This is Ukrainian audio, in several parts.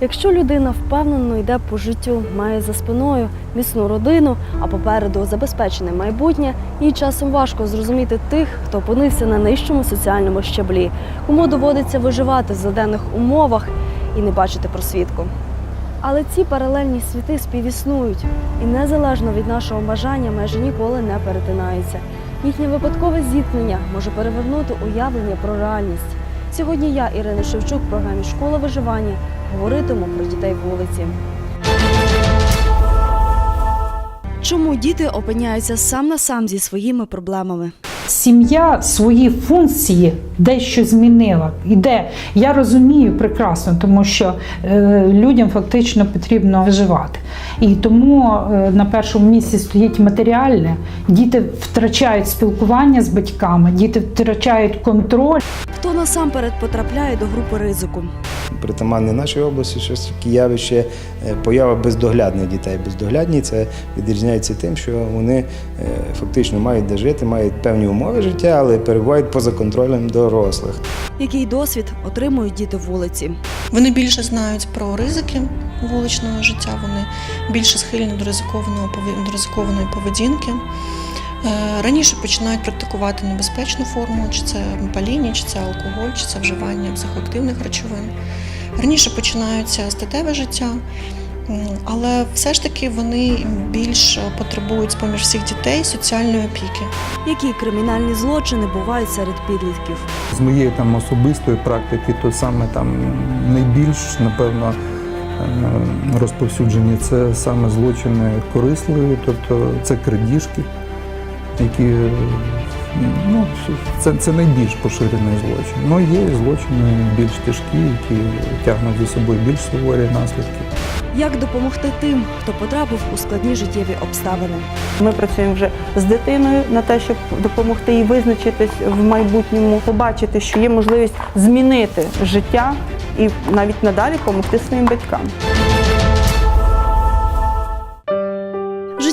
Якщо людина впевнено йде по життю, має за спиною міцну родину, а попереду забезпечене майбутнє, їй часом важко зрозуміти тих, хто опинився на нижчому соціальному щаблі, кому доводиться виживати в злиденних умовах і не бачити просвітку. Але ці паралельні світи співіснують і незалежно від нашого бажання майже ніколи не перетинаються. Їхнє випадкове зіткнення може перевернути уявлення про реальність. Сьогодні я, Ірина Шевчук, в програмі Школа виживання говоритиму про дітей вулиці. Чому діти опиняються сам на сам зі своїми проблемами? Сім'я свої функції дещо змінила. Іде, я розумію прекрасно, тому що е, людям фактично потрібно виживати. І тому е, на першому місці стоїть матеріальне. Діти втрачають спілкування з батьками, діти втрачають контроль. Хто насамперед потрапляє до групи ризику? Притаманне нашій області щось таке явище е, поява бездоглядних дітей. Бездоглядні це відрізняється тим, що вони е, фактично мають де жити, мають певні умови життя, але перебувають поза контролем дорослих. Який досвід отримують діти вулиці? Вони більше знають про ризики вуличного життя, вони більше схильні до ризикованого до ризикованої поведінки. Е, Раніше починають практикувати небезпечну форму, чи це паління, чи це алкоголь, чи це вживання психоактивних речовин. Раніше починаються статеве життя, але все ж таки вони більш потребують з поміж всіх дітей соціальної опіки. Які кримінальні злочини бувають серед підлітків? З моєї там особистої практики, то саме там найбільш напевно е, розповсюджені це саме злочини корисливі, тобто це крадіжки, які е, ну, це, це найбільш поширений злочин. Ну є і злочини більш тяжкі, які тягнуть за собою більш суворі наслідки. Як допомогти тим, хто потрапив у складні життєві обставини? Ми працюємо вже з дитиною на те, щоб допомогти їй визначитись в майбутньому, побачити, що є можливість змінити життя і навіть надалі допомогти своїм батькам.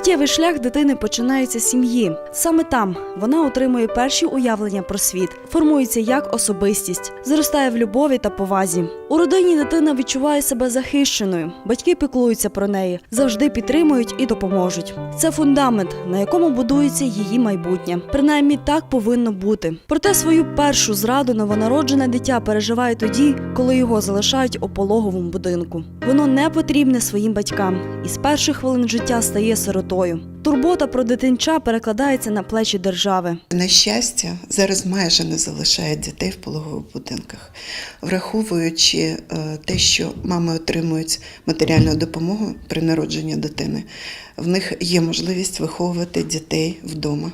Життєвий шлях дитини починається з сім'ї. Саме там вона отримує перші уявлення про світ, формується як особистість, зростає в любові та повазі. У родині дитина відчуває себе захищеною. Батьки піклуються про неї, завжди підтримують і допоможуть. Це фундамент, на якому будується її майбутнє. Принаймні так повинно бути. Проте свою першу зраду новонароджене дитя переживає тоді, коли його залишають у пологовому будинку. Воно не потрібне своїм батькам і з перших хвилин життя стає сиротою. Турбота про дитинча перекладається на плечі держави. На щастя, зараз майже не залишають дітей в пологових будинках, враховуючи е, те, що мами отримують матеріальну допомогу при народженні дитини, в них є можливість виховувати дітей вдома.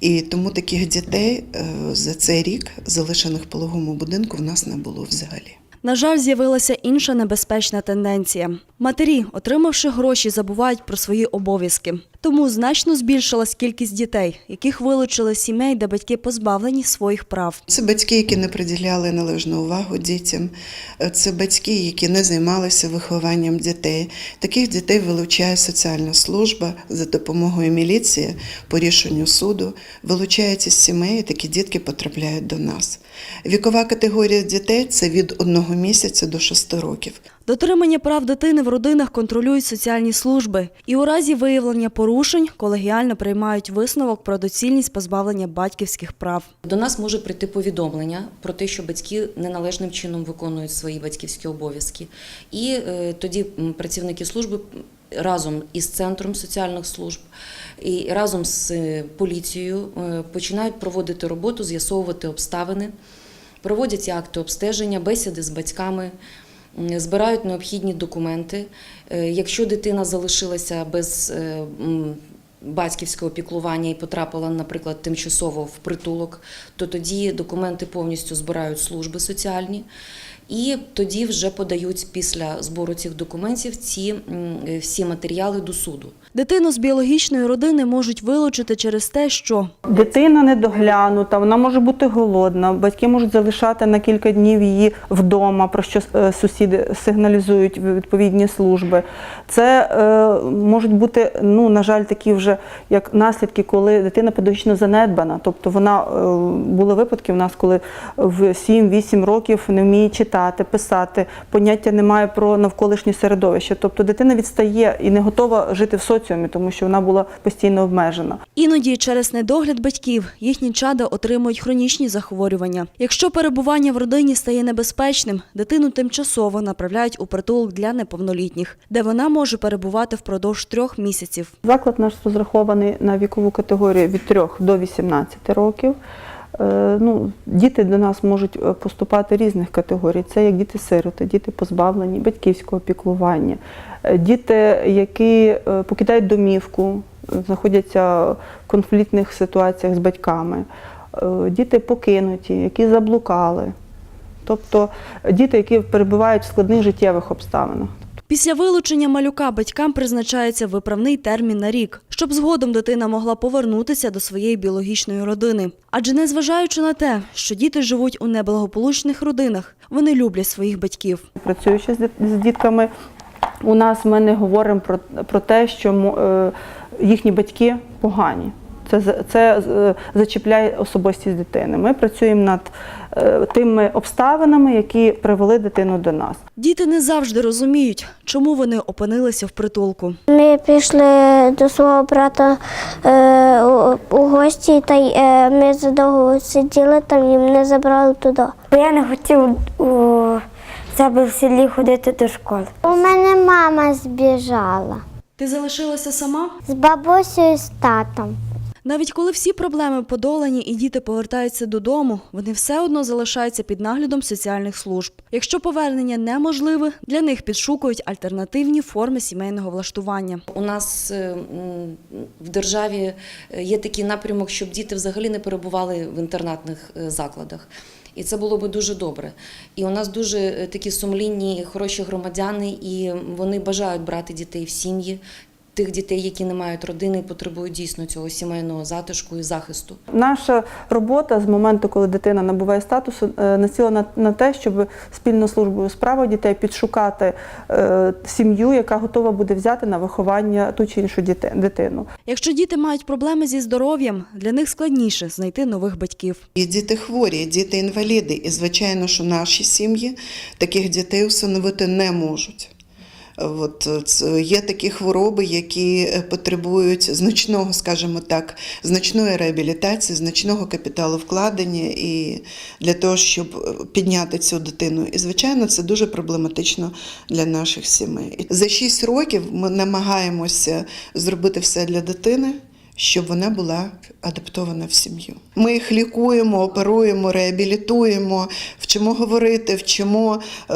І тому таких дітей е, за цей рік, залишених в пологовому будинку, в нас не було взагалі. На жаль, з'явилася інша небезпечна тенденція. Матері, отримавши гроші, забувають про свої обов'язки. Тому значно збільшилась кількість дітей, яких вилучили з сімей, де батьки позбавлені своїх прав. Це батьки, які не приділяли належну увагу дітям, це батьки, які не займалися вихованням дітей. Таких дітей вилучає соціальна служба за допомогою міліції по рішенню суду, вилучають із сімей, і такі дітки потрапляють до нас. Вікова категорія дітей це від одного місяця до шести років. Дотримання прав дитини в родинах контролюють соціальні служби, і у разі виявлення порушень колегіально приймають висновок про доцільність позбавлення батьківських прав. До нас може прийти повідомлення про те, що батьки неналежним чином виконують свої батьківські обов'язки. І е, тоді працівники служби разом із центром соціальних служб і разом з е, поліцією е, починають проводити роботу, з'ясовувати обставини, проводять акти обстеження, бесіди з батьками. Збирають необхідні документи. Е, Якщо дитина залишилася без е, батьківського піклування і потрапила, наприклад, тимчасово в притулок, то тоді документи повністю збирають служби соціальні. І тоді вже подають після збору цих документів ці всі матеріали до суду. Дитину з біологічної родини можуть вилучити через те, що Дитина недоглянута, вона може бути голодна. Батьки можуть залишати на кілька днів її вдома, про що е, сусіди сигналізують відповідні служби. Це е, можуть бути, ну на жаль, такі вже як наслідки, коли дитина педагогічно занедбана. Тобто вона е, були випадки в нас, коли в 7-8 років не вміє читати, писати, поняття немає про навколишнє середовище. Тобто дитина відстає і не готова жити в соціумі, тому що вона була постійно обмежена. іноді через недогляд батьків їхні чада отримують хронічні захворювання. Якщо перебування в родині стає небезпечним, дитину тимчасово направляють у притулок для неповнолітніх, де вона може перебувати впродовж трьох місяців. Заклад наш розрахований на вікову категорію від 3 до 18 років. Е, Ну, діти до нас можуть е, поступати різних категорій. Це як діти-сироти, діти позбавлені батьківського піклування, е, діти, які покидають домівку, знаходяться в конфліктних ситуаціях з батьками, діти покинуті, які заблукали. Тобто діти, які перебувають в складних життєвих обставинах. Після вилучення малюка батькам призначається виправний термін на рік, щоб згодом дитина могла повернутися до своєї біологічної родини. Адже незважаючи на те, що діти живуть у неблагополучних родинах, вони люблять своїх батьків. працюючи з дітками, у нас ми не говоримо про, про те, що е, їхні батьки погані. Це, за- це е, зачіпляє особистість дитини. Ми працюємо над е, тими обставинами, які привели дитину до нас. Діти не завжди розуміють, чому вони опинилися в притулку. Ми пішли до свого брата е, у, гості, та й е, ми задовго сиділи там і мене забрали туди. Я не хотів у себе в селі ходити до школи. У мене мама збіжала Ти залишилася сама? з бабусею і з татом. Навіть коли всі проблеми подолані і діти повертаються додому, вони все одно залишаються під наглядом соціальних служб. Якщо повернення неможливе, для них підшукують альтернативні форми сімейного влаштування. У нас е, в державі е, є такий напрямок, щоб діти взагалі не перебували в інтернатних е, закладах. І це було би дуже добре. І у нас дуже такі сумлінні, хороші громадяни, і вони бажають брати дітей в сім'ї, тих дітей, які не мають родини і потребують дійсно цього сімейного затишку і захисту. Наша робота з моменту, коли дитина набуває статусу, е, націлена на те, щоб спільно службою у справах дітей підшукати е, сім'ю, яка готова буде взяти на виховання ту чи іншу дитину. Якщо діти мають проблеми зі здоров'ям, для них складніше знайти нових батьків. І діти хворі, діти інваліди. І звичайно, що наші сім'ї таких дітей усиновити не можуть. От е, є такі хвороби, які е, потребують значного, скажімо так, значної реабілітації, значного капіталовкладення і для того, щоб е, підняти цю дитину. І звичайно, це дуже проблематично для наших сімей. За 6 років ми намагаємося зробити все для дитини. Щоб вона була адаптована в сім'ю. Ми їх лікуємо, оперуємо, реабілітуємо, вчимо говорити, вчимо, е,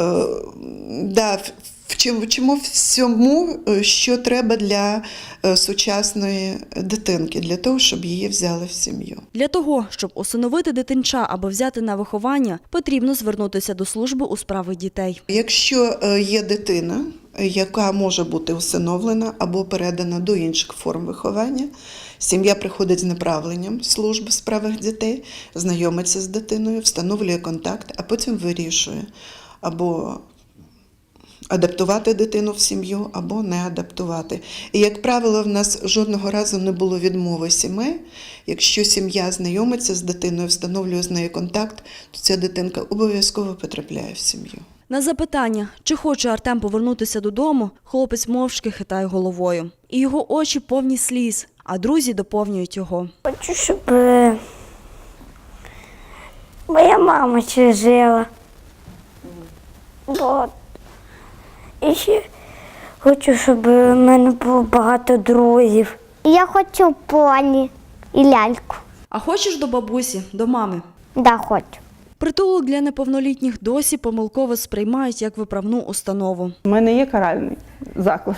да, вчимо, всьому, е, що треба для е, сучасної дитинки, для того, щоб її взяли в сім'ю. Для того, щоб усиновити дитинча або взяти на виховання, потрібно звернутися до служби у справах дітей. Якщо е, є дитина, яка може бути усиновлена або передана до інших форм виховання, сім'я приходить з направленням служби справах дітей, знайомиться з дитиною, встановлює контакт, а потім вирішує або адаптувати дитину в сім'ю або не адаптувати. І, як правило, в нас жодного разу не було відмови сімей. Якщо сім'я знайомиться з дитиною, встановлює з нею контакт, то ця дитинка обов'язково потрапляє в сім'ю. На запитання, чи хоче Артем повернутися додому, хлопець мовчки хитає головою. І його очі повні сліз, а друзі доповнюють його. Хочу, щоб е, моя мама ще жила. От. І ще хочу, щоб в мене було багато друзів. Я хочу поні і ляльку. А хочеш до бабусі, до мами? Да, хочу. Притулок для неповнолітніх досі помилково сприймають як виправну установу. Ми не є каральний заклад.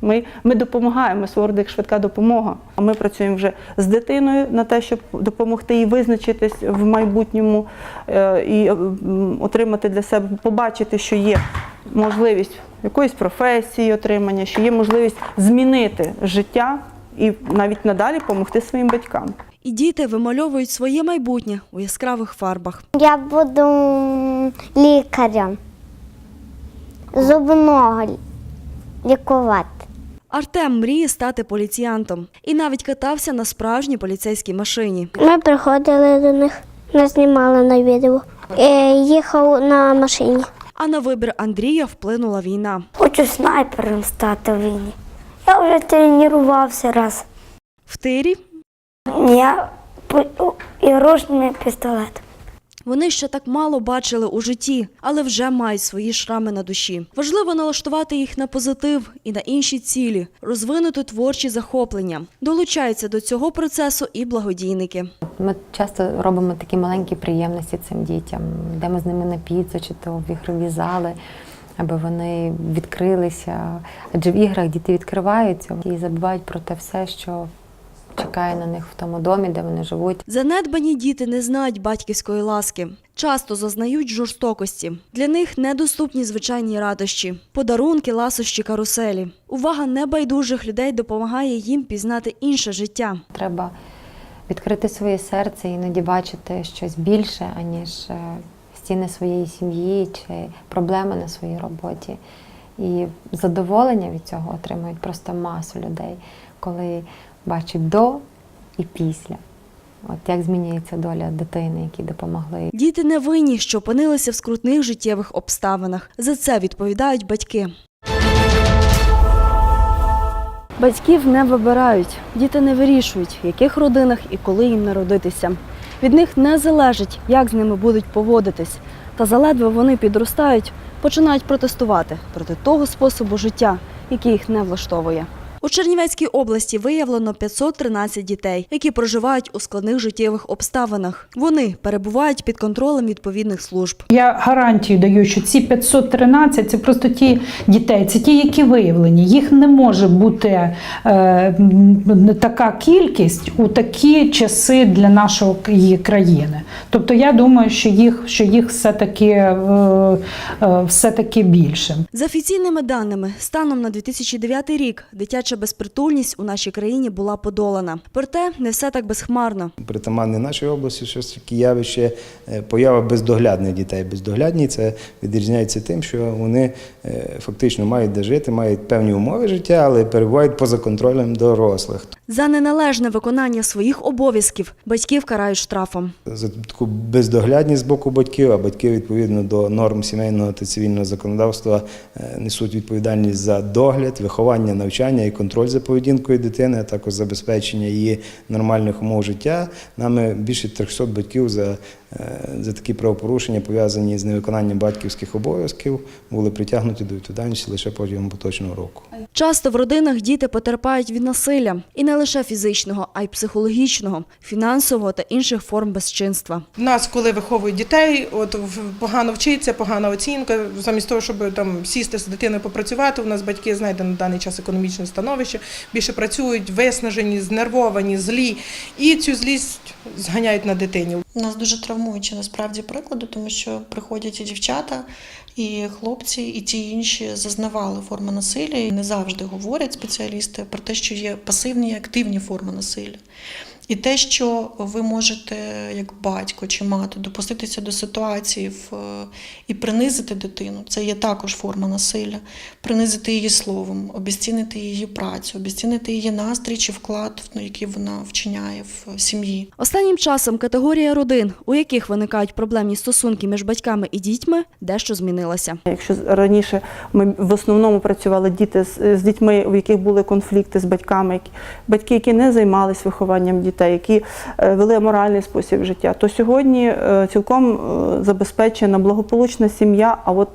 Ми, ми допомагаємо як швидка допомога. А ми працюємо вже з дитиною на те, щоб допомогти їй визначитись в майбутньому е, і е, отримати для себе, побачити, що є можливість якоїсь професії отримання, що є можливість змінити життя і навіть надалі допомогти своїм батькам. І діти вимальовують своє майбутнє у яскравих фарбах. Я буду лікарем. Зубного лікувати. Артем мріє стати поліціянтом і навіть катався на справжній поліцейській машині. Ми приходили до них, нас знімали на відео. Їхав на машині. А на вибір Андрія вплинула війна. Хочу снайпером стати в війні. Я вже тренувався раз. В тирі Я по- і ручний пістолет. вони ще так мало бачили у житті, але вже мають свої шрами на душі. Важливо налаштувати їх на позитив і на інші цілі, розвинути творчі захоплення. Долучаються до цього процесу і благодійники. Ми часто робимо такі маленькі приємності цим дітям. Йдемо з ними на піцу чи то в ігрові зали, аби вони відкрилися. Адже в іграх діти відкриваються і забувають про те все, що чекає на них в тому домі, де вони живуть. Занедбані діти не знають батьківської ласки. Часто зазнають жорстокості. Для них недоступні звичайні радощі, подарунки, ласощі, каруселі. Увага небайдужих людей допомагає їм пізнати інше життя. Треба відкрити своє серце іноді бачити щось більше, аніж е, стіни своєї сім'ї чи проблеми на своїй роботі. І задоволення від цього отримують просто масу людей, коли бачать до і після. От як змінюється доля дитини, які допомогли. Діти не винні, що опинилися в скрутних життєвих обставинах. За це відповідають батьки. Батьків не вибирають, діти не вирішують, в яких родинах і коли їм народитися. Від них не залежить, як з ними будуть поводитись. Та заледве вони підростають, починають протестувати проти того способу життя, який їх не влаштовує. У Чернівецькій області виявлено 513 дітей, які проживають у складних життєвих обставинах. Вони перебувають під контролем відповідних служб. Я гарантію даю, що ці 513 це просто ті дітей, це ті, які виявлені. Їх не може бути е, така кількість у такі часи для нашої країни. Тобто я думаю, що їх, що їх все-таки, е, е, все-таки більше. За офіційними даними, станом на 2009 рік дитяча безпритульність у нашій країні була подолана. Проте не все так безхмарно. Притаманне нашій області щось таке явище е, поява бездоглядних дітей. Бездоглядні це відрізняється тим, що вони е, фактично мають де жити, мають певні умови життя, але перебувають поза контролем дорослих. За неналежне виконання своїх обов'язків батьків карають штрафом. За таку бездоглядність з боку батьків, а батьки відповідно до норм сімейного та цивільного законодавства е, несуть відповідальність за догляд, виховання, навчання і контроль за поведінкою дитини, а також забезпечення її нормальних умов життя. Нами більше 300 батьків за, за такі правопорушення, пов'язані з невиконанням батьківських обов'язків, були притягнуті до відповідальності лише протягом поточного року. Часто в родинах діти потерпають від насилля і не лише фізичного, а й психологічного, фінансового та інших форм безчинства. У нас, коли виховують дітей, от в- погано вчиться, погана оцінка. Замість того, щоб там сісти з дитиною попрацювати, у нас батьки знаєте на даний час економічне становище, більше працюють, виснажені, знервовані, злі, і цю злість зганяють на дитині. У нас дуже травмуючі насправді приклади, тому що приходять і дівчата, і хлопці, і ті інші зазнавали форми насилля, і не завжди говорять спеціалісти про те, що є пасивні і активні форми насилля. І те, що ви можете, як батько чи мати, допуститися до ситуації в, і принизити дитину, це є також форма насилля, принизити її словом, обіцінити її працю, обіцінити її настрій чи вклад, ну, який вона вчиняє в сім'ї. Останнім часом категорія родин, у яких виникають проблемні стосунки між батьками і дітьми, дещо змінилася. Якщо раніше ми в основному працювали діти з, з дітьми, у яких були конфлікти з батьками, батьки, які не займалися вихованням дітей, які е, вели моральний спосіб життя, то сьогодні е, цілком е, забезпечена благополучна сім'я, а от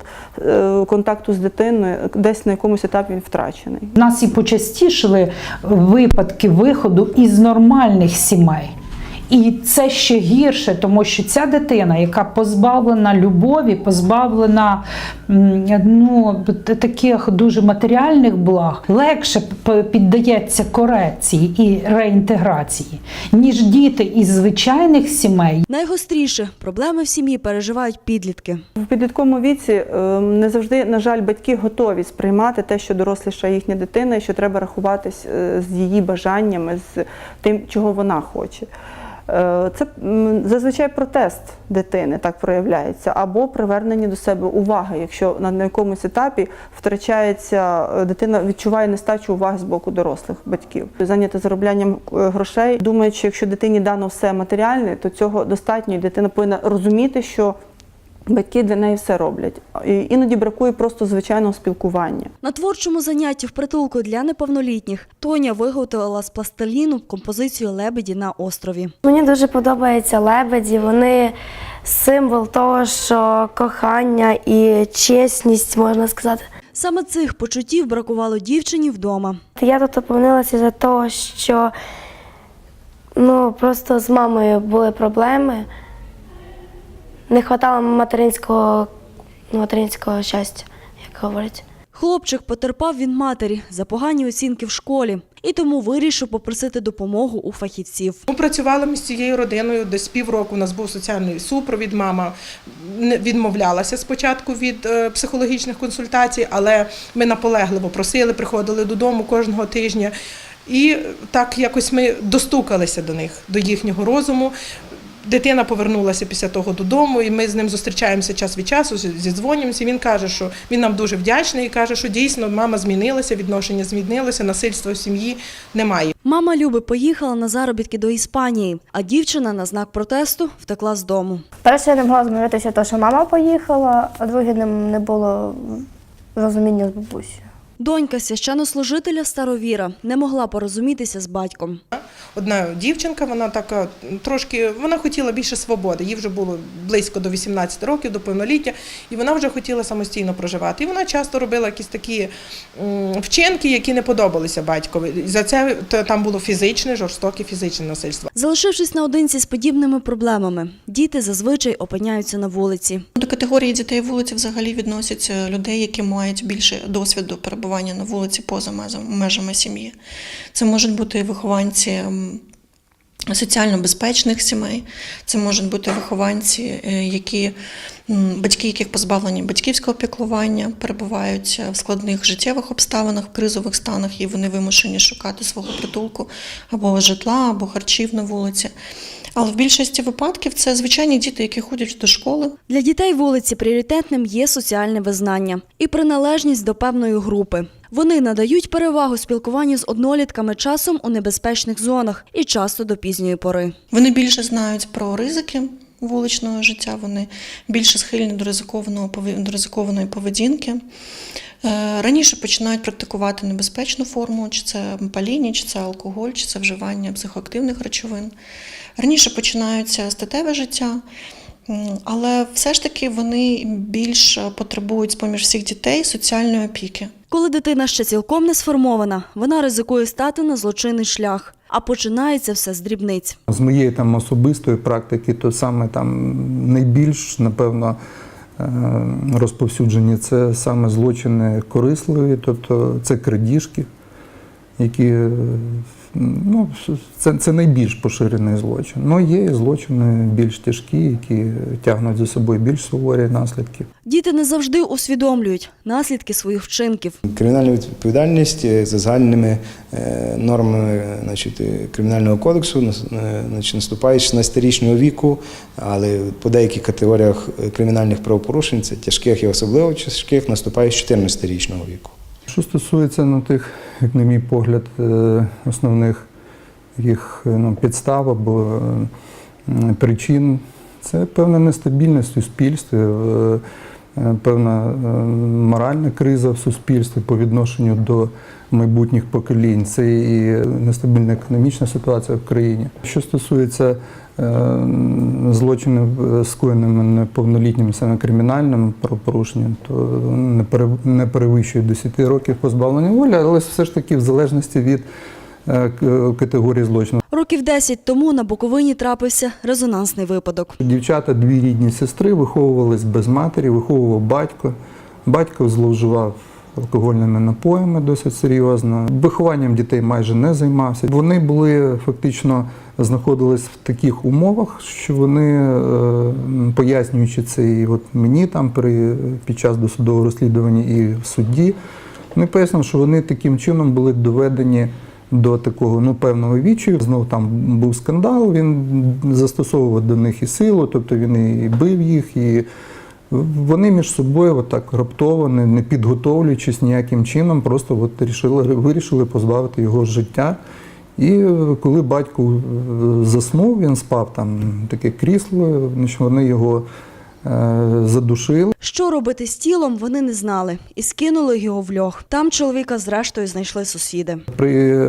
контакту з дитиною десь на якомусь етапі він втрачений. У нас і почастішили випадки виходу із нормальних сімей. І це ще гірше, тому що ця дитина, яка позбавлена любові, позбавлена ну, таких дуже матеріальних благ, легше піддається корекції і реінтеграції, ніж діти із звичайних сімей, Найгостріше проблеми в сім'ї переживають підлітки. В підлітковому віці е, не завжди, на жаль, батьки готові сприймати те, що доросліша їхня дитина, і що треба рахуватись е, з її бажаннями, з тим, чого вона хоче. Е, Це зазвичай протест дитини так проявляється, або привернення до себе уваги, якщо на якомусь етапі втрачається е, дитина, відчуває нестачу уваги з боку дорослих батьків. Зайнята зароблянням е, грошей, думаючи, якщо дитині дано все матеріальне, то цього достатньо, і дитина повинна розуміти, що Батьки для неї все роблять. І іноді бракує просто звичайного спілкування. На творчому занятті в притулку для неповнолітніх Тоня виготовила з пластиліну композицію лебеді на острові. Мені дуже подобаються лебеді. Вони символ того, що кохання і чесність, можна сказати. Саме цих почуттів бракувало дівчині вдома. Я тут опинилася за того, що ну, просто з мамою були проблеми. Не вистачало материнського, материнського щастя, як говорять. Хлопчик потерпав від матері за погані оцінки в школі і тому вирішив попросити допомогу у фахівців. Ми працювали ми з цією родиною десь півроку. У нас був соціальний супровід. Мама не- відмовлялася спочатку від е, психологічних консультацій, але ми наполегливо просили, приходили додому кожного тижня. І так якось ми достукалися до них, до їхнього розуму. Дитина повернулася після того додому, і ми з ним зустрічаємося час від часу, зідзвонюємося. Він каже, що він нам дуже вдячний і каже, що дійсно мама змінилася, відношення змінилося, насильства в сім'ї немає. Мама Люби поїхала на заробітки до Іспанії, а дівчина на знак протесту втекла з дому. Перше, я не могла змиритися, то, що мама поїхала, а друге, не, не було розуміння з бабусею. Донька священнослужителя Старовіра не могла порозумітися з батьком. Одна дівчинка, вона така трошки, вона хотіла більше свободи. Їй вже було близько до 18 років, до повноліття, і вона вже хотіла самостійно проживати. І вона часто робила якісь такі вчинки, які не подобалися батькові. За це то там було фізичне, жорстоке фізичне насильство. Залишившись наодинці з подібними проблемами, діти зазвичай опиняються на вулиці. До категорії дітей вулиці взагалі відносяться людей, які мають більше досвіду перебування на вулиці поза межами- сім'ї. Це можуть бути вихованці соціально безпечних сімей, це можуть бути вихованці, е, які батьки, яких позбавлені батьківського піклування, перебувають в складних життєвих обставинах, кризових станах, і вони вимушені шукати свого притулку або житла, або харчів на вулиці. Але в більшості випадків це звичайні діти, які ходять до школи, Для дітей вулиці пріоритетним є соціальне визнання і приналежність до певної групи. Вони надають перевагу спілкуванню з однолітками часом у небезпечних зонах і часто до пізньої пори. Вони більше знають про ризики вуличного життя, вони більше схильні до ризикованого до ризикованої поведінки. Е, Раніше починають практикувати небезпечну форму, чи це паління, чи це алкоголь, чи це вживання психоактивних речовин. Раніше починаються статеве життя, але все ж таки вони більш потребують з-поміж всіх дітей соціальної опіки. Коли дитина ще цілком не сформована, вона ризикує стати на злочинний шлях, а починається все з дрібниць. З моєї там особистої практики, то саме там найбільш, напевно, розповсюджені. Це саме злочини корисливі, тобто це крадіжки, які е, ну, це, це найбільш поширений злочин. Ну, є і злочини більш тяжкі, які тягнуть за собою більш суворі наслідки. Діти не завжди усвідомлюють наслідки своїх вчинків. Кримінальна відповідальність за загальними е, нормами значить, кримінального кодексу нас- е, значить, наступає з 16-річного віку, але по деяких категоріях кримінальних правопорушень, це тяжких і особливо тяжких, наступає з 14-річного віку. Що стосується ну, тих, як на мій погляд, е, основних їх ну, підстав або е, причин, це певна нестабільність в суспільстві, е, е, певна е, моральна криза в суспільстві по відношенню до майбутніх поколінь. Це і нестабільна економічна ситуація в країні. Що стосується е, злочинів, е, скоєними неповнолітніми саме кримінальним правопорушенням, то не пере- не перевищують 10 років позбавлення волі, але все ж таки в залежності від е, категорії злочину. Років 10 тому на Буковині трапився резонансний випадок. Дівчата, дві рідні сестри, виховувались без матері, виховував батько. Батько зловживав алкогольними напоями досить серйозно. Вихованням дітей майже не займався. Вони були фактично знаходились в таких умовах, що вони, е, пояснюючи це і от мені там при, під час досудового розслідування і в суді, вони пояснили, що вони таким чином були доведені до такого ну, певного відчаю. Знову там був скандал, він застосовував до них і силу, тобто він і бив їх, і вони між собою отак раптово, не, не підготовлюючись ніяким чином, просто от рішили, вирішили позбавити його життя. І е, коли батько е, заснув, він спав там таке крісло, вони його е, задушили. Що робити з тілом, вони не знали і скинули його в льох. Там чоловіка зрештою знайшли сусіди. При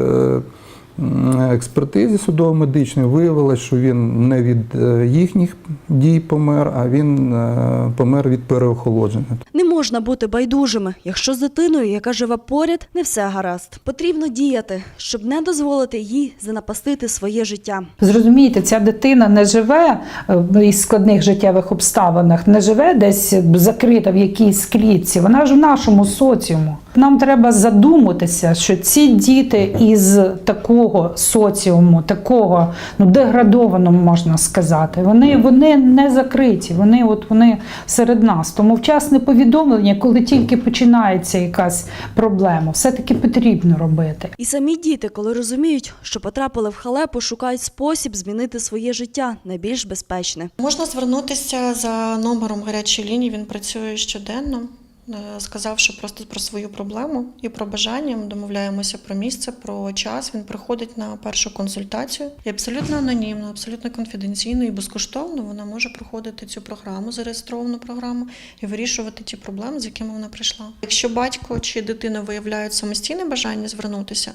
експертизі судово-медичної виявилось, що він не від е, їхніх дій помер, а він е, помер від переохолодження. Не можна бути байдужими, якщо з дитиною, яка живе поряд, не все гаразд. Потрібно діяти, щоб не дозволити їй занапастити своє життя. Зрозумійте, ця дитина не живе е, із складних життєвих обставинах, не живе десь закрита в якійсь клітці. Вона ж в нашому соціуму. Нам треба задуматися, що ці діти із такого соціуму, такого ну деградованого можна сказати, вони, вони не закриті, вони от вони серед нас. Тому вчасне повідомлення, коли тільки починається якась проблема, все-таки потрібно робити. І самі діти, коли розуміють, що потрапили в халепу, шукають спосіб змінити своє життя на більш безпечне. Можна звернутися за номером гарячої лінії, він працює щоденно. Е, Сказавши просто про свою проблему і про бажання, ми домовляємося про місце, про час. Він приходить на першу консультацію і абсолютно анонімно, абсолютно конфіденційно і безкоштовно вона може проходити цю програму, зареєстровану програму, і вирішувати ті проблеми, з якими вона прийшла. Якщо батько чи дитина виявляють самостійне бажання звернутися,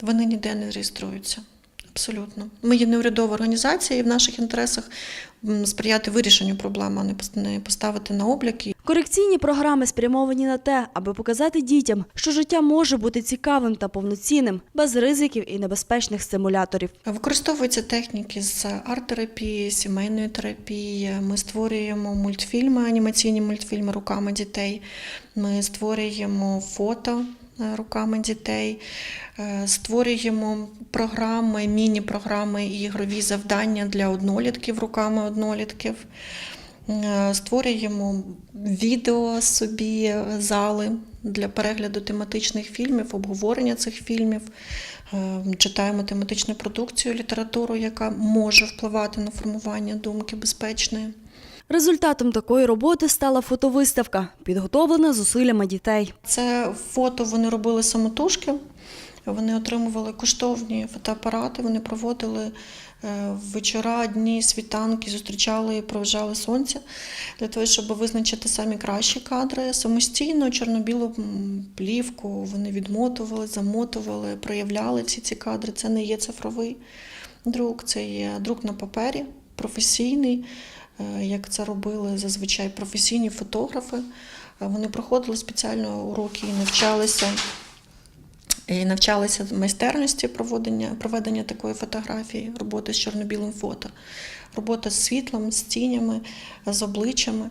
вони ніде не реєструються. Абсолютно. Ми є неурядова організація, і в наших інтересах сприяти вирішенню проблеми, а не пос- поставити на облік. І Корекційні програми спрямовані на те, аби показати дітям, що життя може бути цікавим та повноцінним, без ризиків і небезпечних стимуляторів. Використовуються техніки з арт-терапії, сімейної терапії. Ми створюємо мультфільми, анімаційні мультфільми руками дітей. Ми створюємо фото руками дітей, е, створюємо програми, міні-програми і ігрові завдання для однолітків руками однолітків. Е, Створюємо відео собі, е, зали для перегляду тематичних фільмів, обговорення цих фільмів. Е, Читаємо тематичну продукцію, літературу, яка може впливати на формування думки безпечної. Результатом такої роботи стала фотовиставка, підготовлена зусиллями дітей. Це фото вони робили самотужки. Вони отримували коштовні фотоапарати, вони проводили е, вечора, дні, світанки, зустрічали і проважали сонце для того, щоб визначити самі кращі кадри. Самостійно чорно-білу плівку вони відмотували, замотували, проявляли всі ці кадри. Це не є цифровий друк, це є друк на папері, професійний, як це робили зазвичай професійні фотографи. Е, Вони проходили спеціально уроки і навчалися. І навчалися майстерності проведення, проведення такої фотографії, роботи з чорно-білим фото, робота з світлом, з тінями, з обличчями.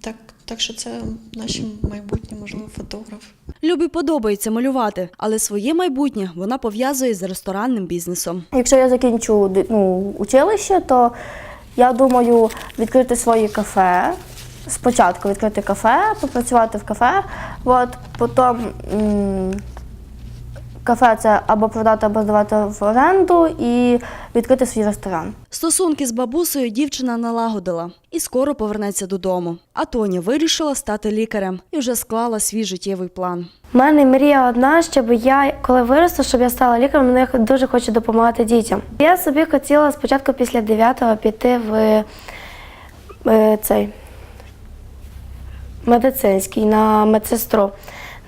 Так, так що це наші майбутні, можливо, фотографи. Любі подобається малювати, але своє майбутнє вона пов'язує з ресторанним бізнесом. Якщо я закінчу ну, училище, то я думаю відкрити своє кафе. Спочатку відкрити кафе, попрацювати в кафе, от, потім кафе це або продати, або здавати в оренду і відкрити свій ресторан. Стосунки з бабусею дівчина налагодила і скоро повернеться додому. А Тоня вирішила стати лікарем і вже склала свій життєвий план. У мене мрія одна, щоб я, коли виросту, щоб я стала лікарем, я дуже хочу допомагати дітям. Я собі хотіла спочатку після 9-го піти в е, цей медицинський на медсестру.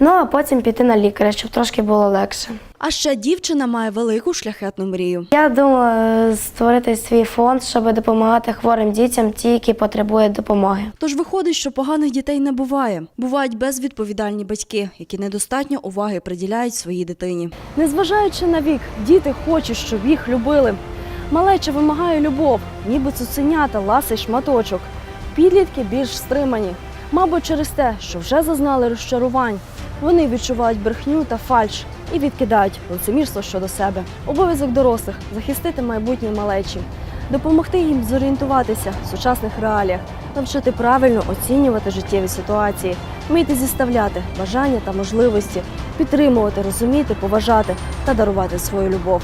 Ну а потім піти на лікаря, щоб трошки було легше. А ще дівчина має велику шляхетну мрію. Я думала створити свій фонд, щоб допомагати хворим дітям, ті, які потребують допомоги. Тож виходить, що поганих дітей не буває. Бувають безвідповідальні батьки, які недостатньо уваги приділяють своїй дитині. Незважаючи на вік, діти хочуть, щоб їх любили. Малеча вимагає любов, ніби цуценята, ласий шматочок. Підлітки більш стримані. Мабуть, через те, що вже зазнали розчарувань. Вони відчувають брехню та фальш і відкидають лицемірство щодо себе. Обов'язок дорослих захистити майбутнє малечі, допомогти їм зорієнтуватися в сучасних реаліях, навчити правильно оцінювати життєві ситуації, вміти зіставляти бажання та можливості, підтримувати, розуміти, поважати та дарувати свою любов.